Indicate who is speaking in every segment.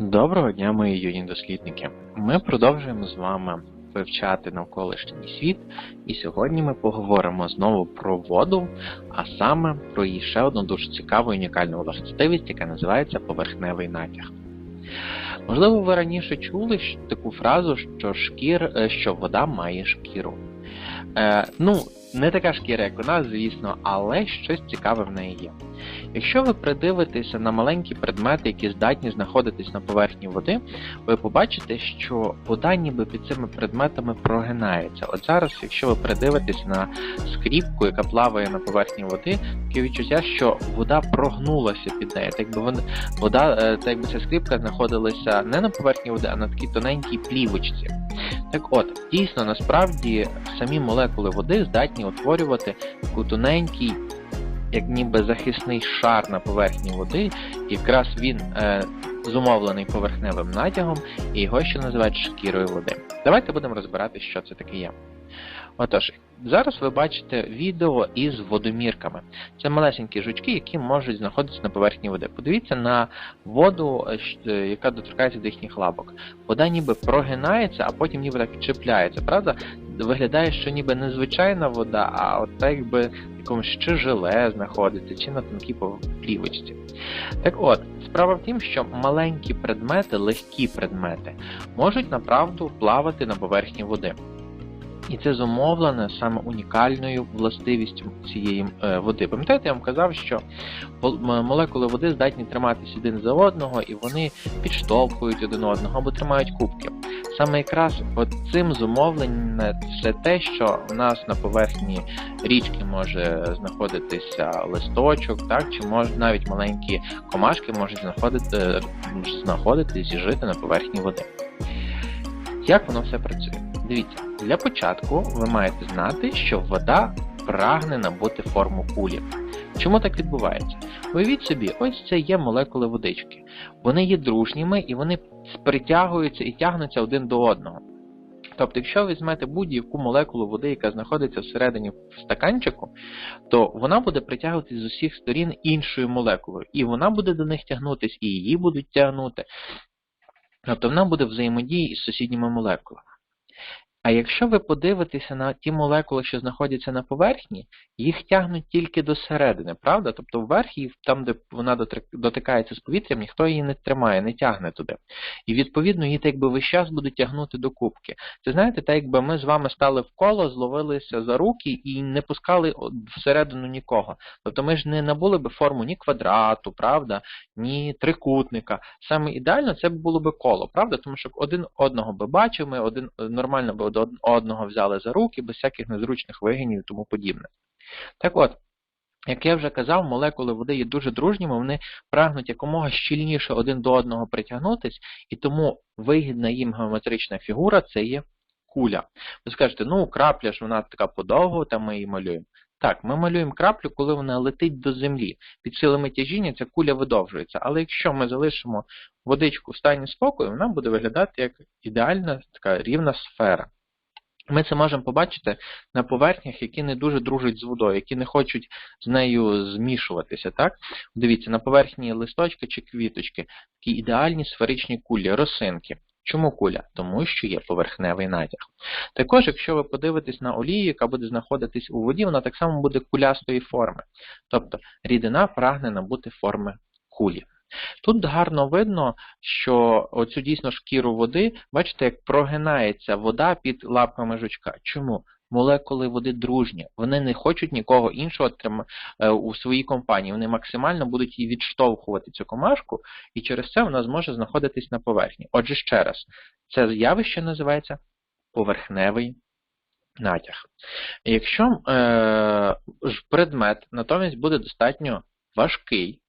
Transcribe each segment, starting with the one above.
Speaker 1: Доброго дня, мої юні дослідники. Ми продовжуємо з вами вивчати навколишній світ, і сьогодні ми поговоримо знову про воду, а саме про її ще одну дуже цікаву і унікальну властивість, яка називається поверхневий натяг. Можливо, ви раніше чули таку фразу, що шкір, е, що вода має шкіру. Е, Ну, не така шкіра, як у нас, звісно, але щось цікаве в неї є. Якщо ви придивитеся на маленькі предмети, які здатні знаходитись на поверхні води, ви побачите, що вода ніби під цими предметами прогинається. От зараз, якщо ви придивитесь на скріпку, яка плаває на поверхні води, таке відчуття, що вода прогнулася під нею. Так якби вода, е, так якби ця скріпка знаходилася не на поверхні води, а на такій тоненькій плівочці. Так от, дійсно, насправді самі молекули води здатні утворювати таку тоненький як ніби захисний шар на поверхні води, якраз він е, зумовлений поверхневим натягом, і його ще називають шкірою води. Давайте будемо розбирати, що це таке є. Отож, зараз ви бачите відео із водомірками. Це малесенькі жучки, які можуть знаходитися на поверхні води. Подивіться на воду, е, яка доторкається до їхніх лапок. Вода ніби прогинається, а потім ніби так чіпляється. Правда? Виглядає, що ніби не звичайна вода, а от так якби якомусь чи желе знаходиться, чи на тонкій плівочці. Так от, справа в тім, що маленькі предмети, легкі предмети, можуть направду плавати на поверхні води. І це зумовлене саме унікальною властивістю цієї е, води. Пам'ятаєте, я вам казав, що молекули води здатні триматися один за одного, і вони підштовхують один одного або тримають кубки. Саме якраз цим зумовлене все те, що у нас на поверхні річки може знаходитися листочок, так, чи може навіть маленькі комашки можуть знаходити, е, знаходитись і жити на поверхні води. Як воно все працює? Дивіться, для початку ви маєте знати, що вода прагне набути форму кулі. Чому так відбувається? Уявіть собі, ось це є молекули водички. Вони є дружніми і вони притягуються і тягнуться один до одного. Тобто, якщо ви візьмете будь-яку молекулу води, яка знаходиться всередині стаканчику, то вона буде притягуватись з усіх сторін іншою молекулою. І вона буде до них тягнутися, і її будуть тягнути. Тобто вона буде взаємодії із сусідніми молекулами. А якщо ви подивитеся на ті молекули, що знаходяться на поверхні, їх тягнуть тільки до середини, правда? Тобто вверх, і там, де вона дотикається з повітрям, ніхто її не тримає, не тягне туди. І відповідно її так якби весь час будуть тягнути до кубки. Це знаєте, так якби ми з вами стали в коло, зловилися за руки і не пускали всередину нікого. Тобто ми ж не набули би форму ні квадрату, правда, ні трикутника. Саме ідеально це було би коло, правда? Тому що один одного би бачив, ми один нормально би одного взяли за руки, без всяких незручних вигинів і тому подібне. Так от, як я вже казав, молекули води є дуже дружніми, вони прагнуть якомога щільніше один до одного притягнутись, і тому вигідна їм геометрична фігура це є куля. Ви скажете, ну крапля ж вона така подовго, там ми її малюємо. Так, ми малюємо краплю, коли вона летить до землі. Під силами тяжіння ця куля видовжується. Але якщо ми залишимо водичку в стані спокою, вона буде виглядати як ідеальна така рівна сфера. Ми це можемо побачити на поверхнях, які не дуже дружать з водою, які не хочуть з нею змішуватися. Так? Дивіться, на поверхні листочки чи квіточки, такі ідеальні сферичні кулі, росинки. Чому куля? Тому що є поверхневий натяг. Також, якщо ви подивитесь на олію, яка буде знаходитись у воді, вона так само буде кулястої форми. Тобто рідина прагне набути форми кулі. Тут гарно видно, що оцю дійсно шкіру води, бачите, як прогинається вода під лапками жучка. Чому? Молекули води дружні, вони не хочуть нікого іншого е, у своїй компанії. Вони максимально будуть її відштовхувати цю комашку, і через це вона зможе знаходитись на поверхні. Отже, ще раз, це явище називається поверхневий натяг. Якщо е, предмет натомість буде достатньо важкий,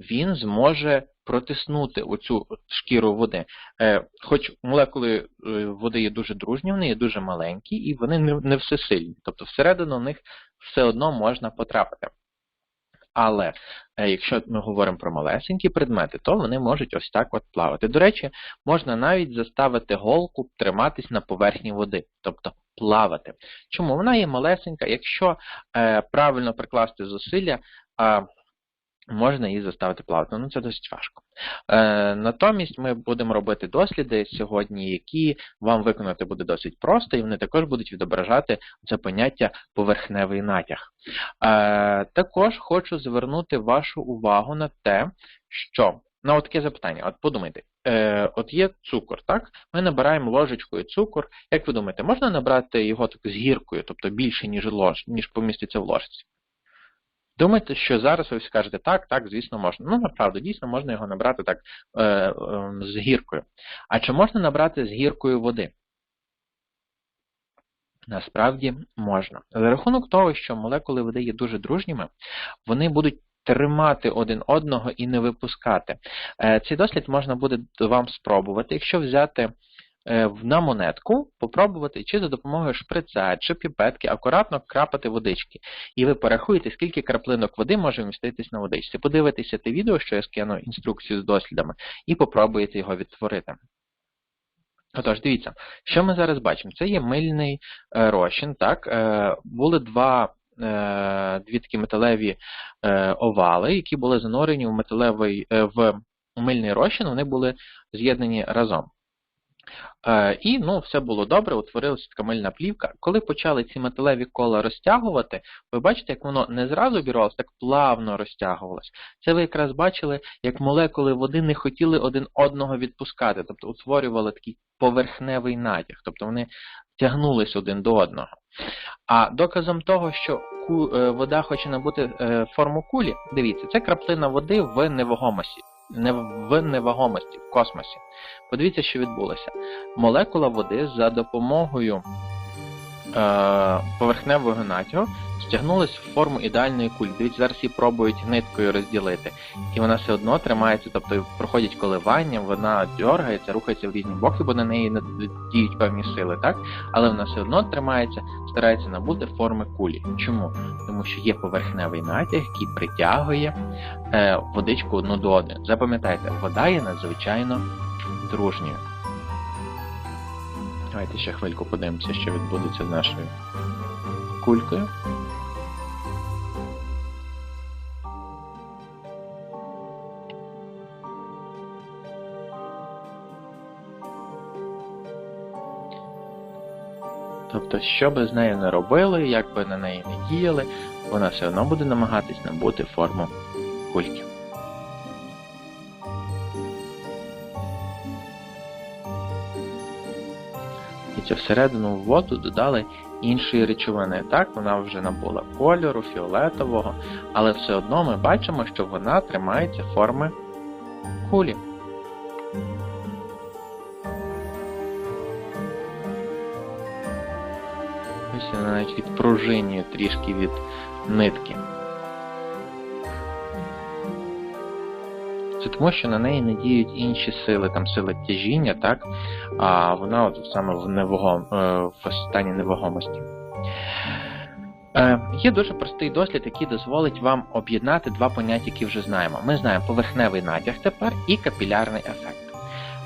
Speaker 1: він зможе протиснути оцю шкіру води. Е, хоч молекули е, води є дуже дружні, вони є дуже маленькі і вони не всесильні. Тобто всередину них все одно можна потрапити. Але е, якщо ми говоримо про малесенькі предмети, то вони можуть ось так от плавати. До речі, можна навіть заставити голку триматись на поверхні води, тобто плавати. Чому? Вона є малесенька, якщо правильно прикласти зусилля, можна її заставити плавати. Ну це досить важко. Е, Натомість ми будемо робити досліди сьогодні, які вам виконати буде досить просто, і вони також будуть відображати це поняття поверхневий натяг. Е, Також хочу звернути вашу увагу на те, що на таке запитання. От подумайте, е, от є цукор, так? Ми набираємо ложечкою цукор. Як ви думаєте, можна набрати його так з гіркою, тобто більше, ніж лож, ніж поміститься в ложці? Думаєте, що зараз ви скажете так, так, звісно, можна. Ну, направду, дійсно, можна його набрати так е, е, з гіркою. А чи можна набрати з гіркою води? Насправді можна. За рахунок того, що молекули води є дуже дружніми, вони будуть тримати один одного і не випускати. Е, цей дослід можна буде вам спробувати, якщо взяти на монетку попробувати чи за допомогою шприца, чи піпетки акуратно крапати водички. І ви порахуєте, скільки краплинок води може вміститись на водичці. Подивитеся те відео, що я скину інструкцію з дослідами, і попробуєте його відтворити. Отож, дивіться, що ми зараз бачимо? Це є мильний е, розчин. так? Е, були два. Дві такі металеві овали, які були занурені в металевий в мильний розчин, вони були з'єднані разом. Е, і ну, все було добре, утворилася така мильна плівка. Коли почали ці металеві кола розтягувати, ви бачите, як воно не зразу обірвалося, так плавно розтягувалося. Це ви якраз бачили, як молекули води не хотіли один одного відпускати, тобто утворювали такий поверхневий натяг, тобто вони тягнулись один до одного. А доказом того, що е, вода хоче набути е, форму кулі, дивіться, це краплина води в невагомості в невагомості в космосі. Подивіться, що відбулося. Молекула води за допомогою поверхневого натягу стягнулась в форму ідеальної кулі. Дивіться, зараз її пробують ниткою розділити. І вона все одно тримається, тобто проходять коливання, вона дергається, рухається в різні боки, бо на неї не діють певні сили, так? Але вона все одно тримається, старається набути форми кулі. Чому? Тому що є поверхневий натяг, який притягує е, водичку одну до одної. Запам'ятайте, вода є надзвичайно дружньою. Давайте ще хвильку подивимося, що відбудеться з нашою кулькою. Тобто, що би з нею не робили, як би на неї не діяли, вона все одно буде намагатись набути форму кульки. І всередину в воду додали інші речовини. Так, вона вже набула кольору, фіолетового, але все одно ми бачимо, що вона тримається форми кулі. Ось вона навіть відпружинює трішки від нитки. Це тому, що на неї не діють інші сили, там сили тяжіння, так? а вона от саме в невагом, е, в стані невагомості. Е, є дуже простий дослід, який дозволить вам об'єднати два поняття, які вже знаємо. Ми знаємо поверхневий натяг тепер і капілярний ефект.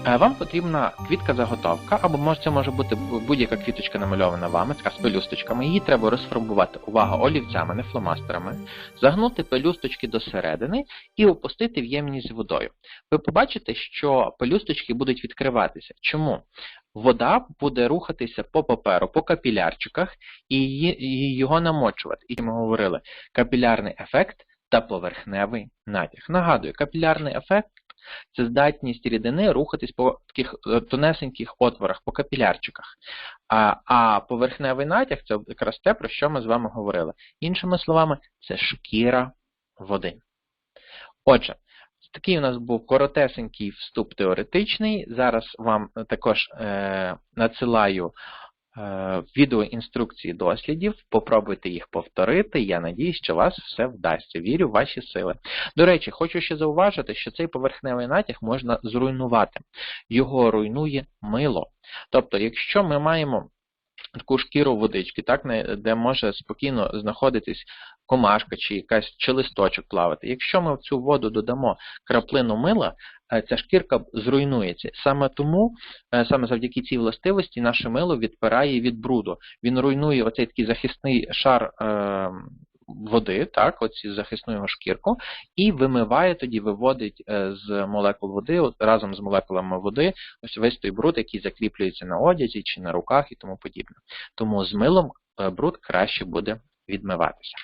Speaker 1: Е, вам потрібна квітка-заготовка, або може це може бути будь-яка квіточка намальована вами, така з пелюсточками. Її треба розфарбувати, увага, олівцями, не фломастерами, загнути пелюсточки до середини і опустити в ємність з водою. Ви побачите, що пелюсточки будуть відкриватися. Чому? Вода буде рухатися по паперу, по капілярчиках і його намочувати. І ми говорили, капілярний ефект та поверхневий натяг. Нагадую, капілярний ефект це здатність рідини рухатись по таких е, тонесеньких отворах, по капілярчиках. А а поверхневий натяг це якраз те, про що ми з вами говорили. Іншими словами, це шкіра води. Отже, такий у нас був коротесенький вступ теоретичний. Зараз вам також е, надсилаю відеоінструкції дослідів, попробуйте їх повторити. Я надіюсь, що вас все вдасться. Вірю в ваші сили. До речі, хочу ще зауважити, що цей поверхневий натяг можна зруйнувати. Його руйнує мило. Тобто, якщо ми маємо таку шкіру водички, так, де може спокійно знаходитись комашка чи якась чи листочок плавати. Якщо ми в цю воду додамо краплину мила, е, ця шкірка зруйнується. Саме тому, е, саме завдяки цій властивості, наше мило відпирає від бруду. Він руйнує оцей такий захисний шар. Е, води, так, оці захисну його шкірку, і вимиває тоді, виводить е, з молекул води, разом з молекулами води, ось весь той бруд, який закріплюється на одязі чи на руках і тому подібне. Тому з милом е, бруд краще буде відмиватися.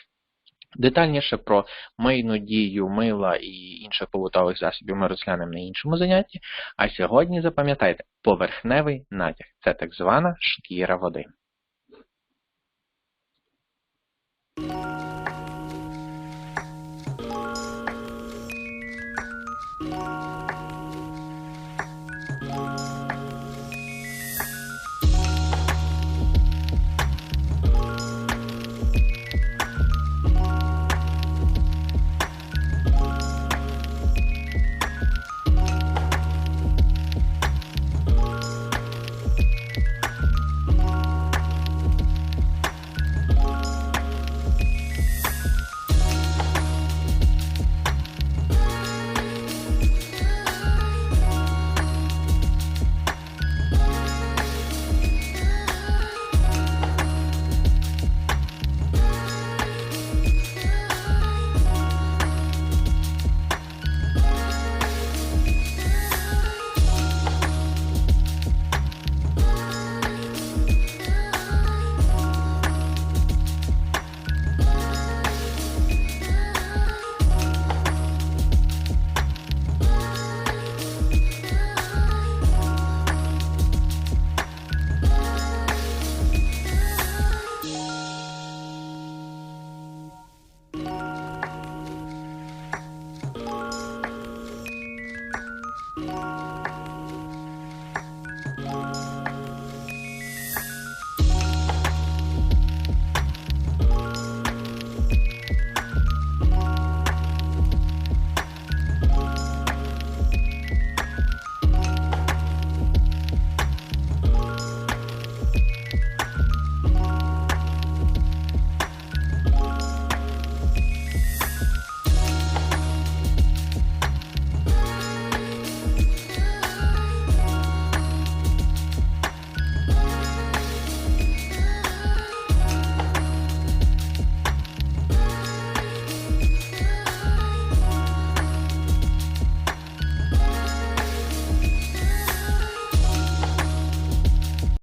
Speaker 1: Детальніше про мийну дію мила і інших побутових засобів ми розглянемо на іншому занятті. А сьогодні запам'ятайте, поверхневий натяг це так звана шкіра води.